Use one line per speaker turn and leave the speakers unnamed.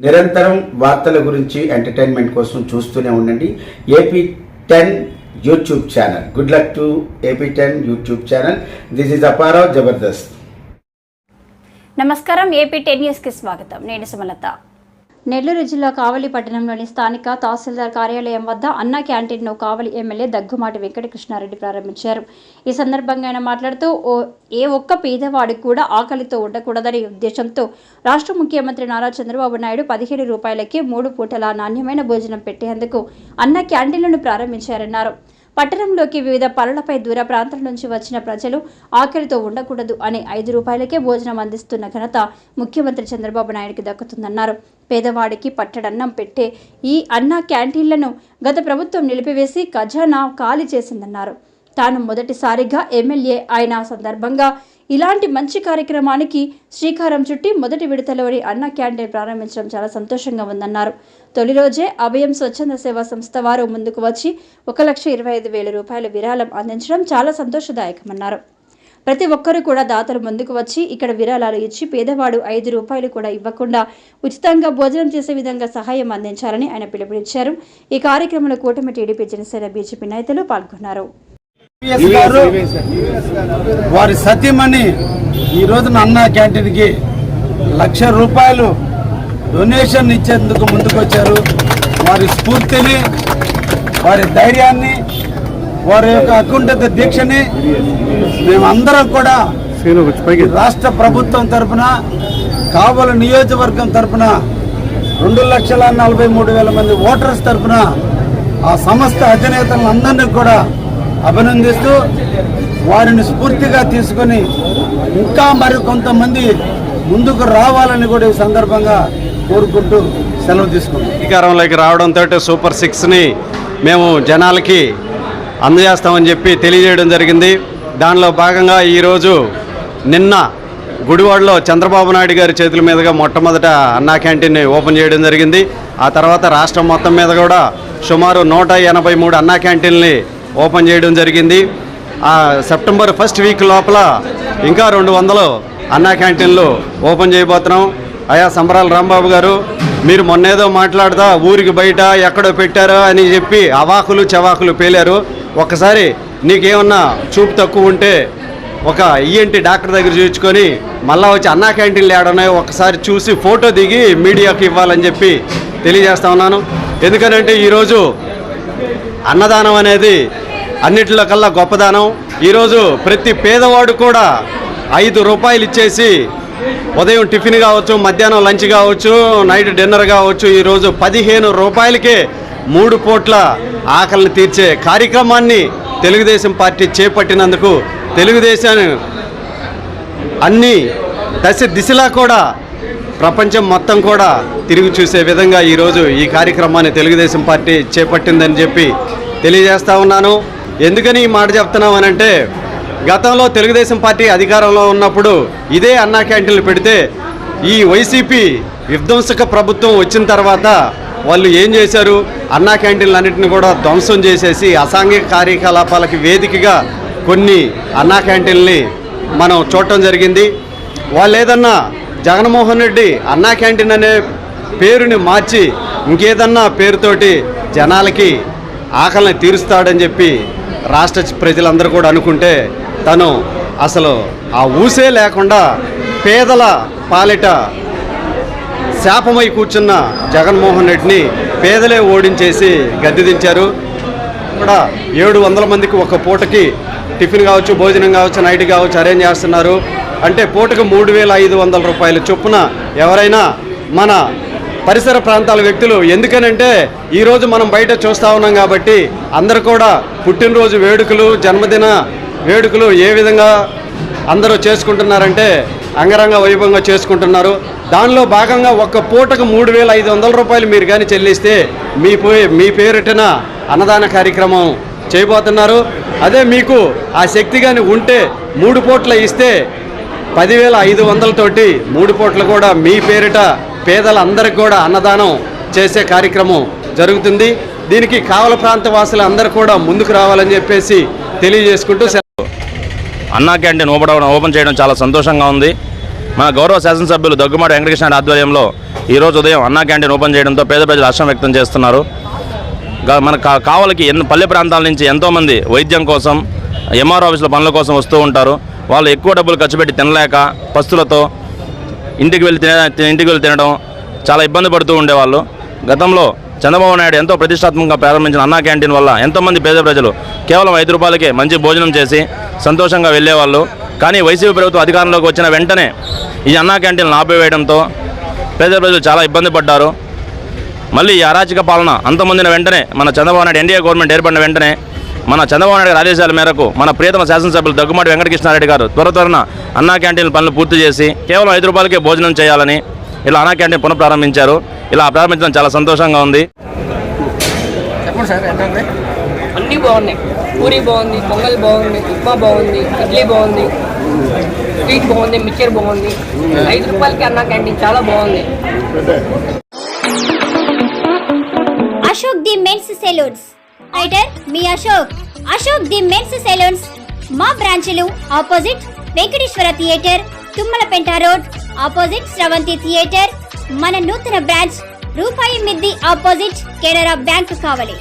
నిరంతరం వార్తల గురించి ఎంటర్టైన్మెంట్ కోసం చూస్తూనే ఉండండి. AP ten YouTube channel. Good luck to AP ten YouTube channel. This is Apparao Jabardasth
నమస్కారం ఏపీ టెన్ న్యూస్కి స్వాగతం. నేను సుమలత. నెల్లూరు జిల్లా కావలి పట్టణంలోని స్థానిక తహసీల్దార్ కార్యాలయం వద్ద అన్నా క్యాంటీన్ను కావలి ఎమ్మెల్యే దగ్గుమాటి వెంకటకృష్ణారెడ్డి ప్రారంభించారు. ఈ సందర్భంగా ఆయన మాట్లాడుతూ ఓ ఏ ఒక్క పేదవాడికి కూడా ఆకలితో ఉండకూడదనే ఉద్దేశంతో రాష్ట్ర ముఖ్యమంత్రి నారా చంద్రబాబు నాయుడు పదిహేడు రూపాయలకి మూడు పూటల నాణ్యమైన భోజనం పెట్టేందుకు అన్న క్యాంటీన్లను ప్రారంభించారన్నారు. పట్టణంలోకి వివిధ పనులపై దూర ప్రాంతాల నుంచి వచ్చిన ప్రజలు ఆకలితో ఉండకూడదు అనే ఐదు రూపాయలకే భోజనం అందిస్తున్న ఘనత ముఖ్యమంత్రి చంద్రబాబు నాయుడికి దక్కుతుందన్నారు. పేదవాడికి పట్టడన్నం పెట్టే ఈ అన్నా క్యాంటీన్లను గత ప్రభుత్వం నిలిపివేసి ఖజానా ఖాళీ చేసిందన్నారు. తాను మొదటిసారిగా ఎమ్మెల్యే అయిన సందర్భంగా ఇలాంటి మంచి కార్యక్రమానికి శ్రీకారం చుట్టి మొదటి విడతలోని అన్న క్యాంటీన్ ప్రారంభించడం చాలా సంతోషంగా ఉందన్నారు. తొలి రోజే అభయం స్వచ్ఛంద సేవా సంస్థ వారు ముందుకు వచ్చి ఒక లక్ష ఇరవై ఐదు వేల రూపాయల విరాళం అందించడం చాలా సంతోషదాయకమన్నారు. ప్రతి ఒక్కరూ కూడా దాతలు ముందుకు వచ్చి ఇక్కడ విరాళాలు ఇచ్చి పేదవాడు ఐదు రూపాయలు కూడా ఇవ్వకుండా ఉచితంగా భోజనం చేసే విధంగా సహాయం అందించాలని ఆయన పిలుపునిచ్చారు. ఈ కార్యక్రమంలో కూటమి టీడీపీ జనసేన బీజేపీ నేతలు పాల్గొన్నారు.
వారి సతీమణి ఈ రోజున అన్న క్యాంటీన్కి లక్ష రూపాయలు డొనేషన్ ఇచ్చేందుకు ముందుకొచ్చారు. వారి స్ఫూర్తిని వారి ధైర్యాన్ని వారి యొక్క అకుంఠిత దీక్షని మేమందరం కూడా రాష్ట్ర ప్రభుత్వం తరపున కావలి నియోజకవర్గం తరపున రెండు లక్షల నలభై మూడు వేల మంది ఓటర్స్ తరపున ఆ సంస్థ అధినేతలందరినీ కూడా అభినందిస్తూ వారిని స్ఫూర్తిగా తీసుకొని ఇంకా మరి కొంతమంది ముందుకు రావాలని కూడా ఈ సందర్భంగా కోరుకుంటూ సెలవు తీసుకున్నాం.
అధికారంలోకి రావడంతో సూపర్ సిక్స్ని మేము జనాలకి అందజేస్తామని చెప్పి తెలియజేయడం జరిగింది. దానిలో భాగంగా ఈరోజు నిన్న గుడివాడలో చంద్రబాబు నాయుడు గారి చేతుల మీదుగా మొట్టమొదట అన్నా క్యాంటీన్ని ఓపెన్ చేయడం జరిగింది. ఆ తర్వాత రాష్ట్రం మొత్తం మీద కూడా సుమారు నూట ఎనభై మూడు అన్నా క్యాంటీన్ని ఓపెన్ చేయడం జరిగింది. ఆ సెప్టెంబర్ ఫస్ట్ వీక్ లోపల ఇంకా రెండు వందలు అన్నా క్యాంటీన్లు ఓపెన్ చేయబోతున్నాం. అయా సంబరాల రాంబాబు గారు మీరు మొన్నేదో మాట్లాడతా ఊరికి బయట ఎక్కడో పెట్టారో అని చెప్పి అవాకులు చవాకులు పేలారు. ఒకసారి నీకేమన్నా చూపు తక్కువ ఉంటే ఒక ఈఎన్టీ డాక్టర్ దగ్గర చూపించుకొని మళ్ళీ వచ్చి అన్నా క్యాంటీన్లు ఏడున్నాయో ఒకసారి చూసి ఫోటో దిగి మీడియాకి ఇవ్వాలని చెప్పి తెలియజేస్తా ఉన్నాను. ఎందుకనంటే ఈరోజు అన్నదానం అనేది అన్నిటిలో కల్లా గొప్పదానం. ఈరోజు ప్రతి పేదవాడు కూడా ఐదు రూపాయలు ఇచ్చేసి ఉదయం టిఫిన్ కావచ్చు మధ్యాహ్నం లంచ్ కావచ్చు నైట్ డిన్నర్ కావచ్చు ఈరోజు పదిహేను రూపాయలకే మూడు పూట్ల ఆకలిని తీర్చే కార్యక్రమాన్ని తెలుగుదేశం పార్టీ చేపట్టినందుకు తెలుగుదేశాన్ని అన్ని దశ దిశలా కూడా ప్రపంచం మొత్తం కూడా తిరిగి చూసే విధంగా ఈరోజు ఈ కార్యక్రమాన్ని తెలుగుదేశం పార్టీ చేపట్టిందని చెప్పి తెలియజేస్తా ఉన్నాను. ఎందుకని ఈ మాట చెప్తున్నామనంటే గతంలో తెలుగుదేశం పార్టీ అధికారంలో ఉన్నప్పుడు ఇదే అన్నా క్యాంటీన్లు పెడితే ఈ వైసీపీ విధ్వంసక ప్రభుత్వం వచ్చిన తర్వాత వాళ్ళు ఏం చేశారు? అన్నా క్యాంటీన్లు అన్నింటిని కూడా ధ్వంసం చేసేసి అసాంఘిక కార్యకలాపాలకి వేదికగా కొన్ని అన్నా క్యాంటీన్ని మనం చూడటం జరిగింది. వాళ్ళు ఏదన్నా జగన్మోహన్ రెడ్డి అన్నా క్యాంటీన్ అనే పేరుని మార్చి ఇంకేదన్నా పేరుతోటి జనాలకి ఆకలిని తీరుస్తాడని చెప్పి రాష్ట్ర ప్రజలందరూ కూడా అనుకుంటే తను అసలు ఆ ఊసే లేకుండా పేదల పాలిట శాపమై కూర్చున్న జగన్మోహన్ రెడ్డిని పేదలే ఓడించేసి గద్దెదించారు కూడా ఏడు వందల మందికి ఒక పూటకి టిఫిన్ కావచ్చు భోజనం కావచ్చు నైట్ కావచ్చు అరేంజ్ చేస్తున్నారు. అంటే పూటకు మూడు వేల ఐదు వందల రూపాయల చొప్పున ఎవరైనా మన పరిసర ప్రాంతాల వ్యక్తులు ఎందుకనంటే ఈరోజు మనం బయట చూస్తూ ఉన్నాం కాబట్టి అందరూ కూడా పుట్టినరోజు వేడుకలు జన్మదిన వేడుకలు ఏ విధంగా అందరూ చేసుకుంటున్నారంటే అంగరంగ వైభవంగా చేసుకుంటున్నారు. దానిలో భాగంగా ఒక్క పూటకు మూడు వేల ఐదు వందల రూపాయలు మీరు కానీ చెల్లిస్తే మీ మీ పేరిటన అన్నదాన కార్యక్రమం చేయబోతున్నారు. అదే మీకు ఆ శక్తి కానీ ఉంటే మూడు పూట్ల ఇస్తే పదివేల ఐదు వందలతోటి మూడు పూట్లు కూడా మీ పేరిట పేదలందరికీ కూడా అన్నదానం చేసే కార్యక్రమం జరుగుతుంది. దీనికి కావల ప్రాంత వాసులు అందరూ కూడా ముందుకు రావాలని చెప్పేసి తెలియజేసుకుంటూ
అన్నా క్యాంటీన్ ఓపెన్ ఓపెన్ చేయడం చాలా సంతోషంగా ఉంది. మన గౌరవ శాసనసభ్యులు దగ్గుమాటి వెంకటకృష్ణ ఆధ్వర్యంలో ఈరోజు ఉదయం అన్నా క్యాంటీన్ ఓపెన్ చేయడంతో పేద ప్రజలు హర్షం వ్యక్తం చేస్తున్నారు. మన కా కావలికి పల్లె ప్రాంతాల నుంచి ఎంతోమంది వైద్యం కోసం ఎంఆర్ ఆఫీసుల పనుల కోసం వస్తూ ఉంటారు. వాళ్ళు ఎక్కువ డబ్బులు ఖర్చు పెట్టి తినలేక పస్తులతో ఇంటికి వెళ్ళి తిన ఇంటికి వెళ్ళి తినడం చాలా ఇబ్బంది పడుతూ ఉండేవాళ్ళు. గతంలో చంద్రబాబు నాయుడు ఎంతో ప్రతిష్టాత్మకంగా ప్రారంభించిన అన్నా క్యాంటీన్ వల్ల ఎంతోమంది పేద ప్రజలు కేవలం ఐదు రూపాయలకే మంచి భోజనం చేసి సంతోషంగా వెళ్ళేవాళ్ళు. కానీ వైసీపీ ప్రభుత్వం అధికారంలోకి వచ్చిన వెంటనే ఈ అన్నా క్యాంటీన్లు ఆపివేయడంతో పేద ప్రజలు చాలా ఇబ్బంది పడ్డారు. మళ్ళీ ఈ అరాచక పాలన అంతమొందిన వెంటనే మన చంద్రబాబు నాయుడు ఎన్డీఏ గవర్నమెంట్ ఏర్పడిన వెంటనే మన చంద్రబాబు నాయుడు ఆదేశాల మేరకు మన ప్రియతమ శాసనసభ్యులు దగ్గుమాటి వెంకటకృష్ణారెడ్డి గారు త్వర త్వరన అన్నా క్యాంటీన్ పనులు పూర్తి చేసి కేవలం ఐదు రూపాయలకే భోజనం చేయాలని ఇలా అన్నా క్యాంటీన్ పునఃప్రారంభించారు. ఇలా ప్రారంభించడం చాలా సంతోషంగా ఉంది?
అన్నీ బాగున్నాయి. పూరి బాగుంది పొంగల్ బాగుంది ఉప్మా బాగుంది ఇడ్లీ బాగుంది. స్వీట్ బాగుంది మిక్చర్ బాగుంది. ఐదు రూపాయలకి అన్న క్యాంటీన్ చాలా బాగుంది.
Ashok the men's salons. Iter me Ashok. Ashok the men's salons. మా బ్రాంచ్లు opposite Venkateswara theatre Tummalapenta road. Opposite Sravanthi theatre. మన నూతన బ్రాంచ్ రూపాయి మిద్ది ఆపోజిట్ కెనరా బ్యాంక్ కావలి.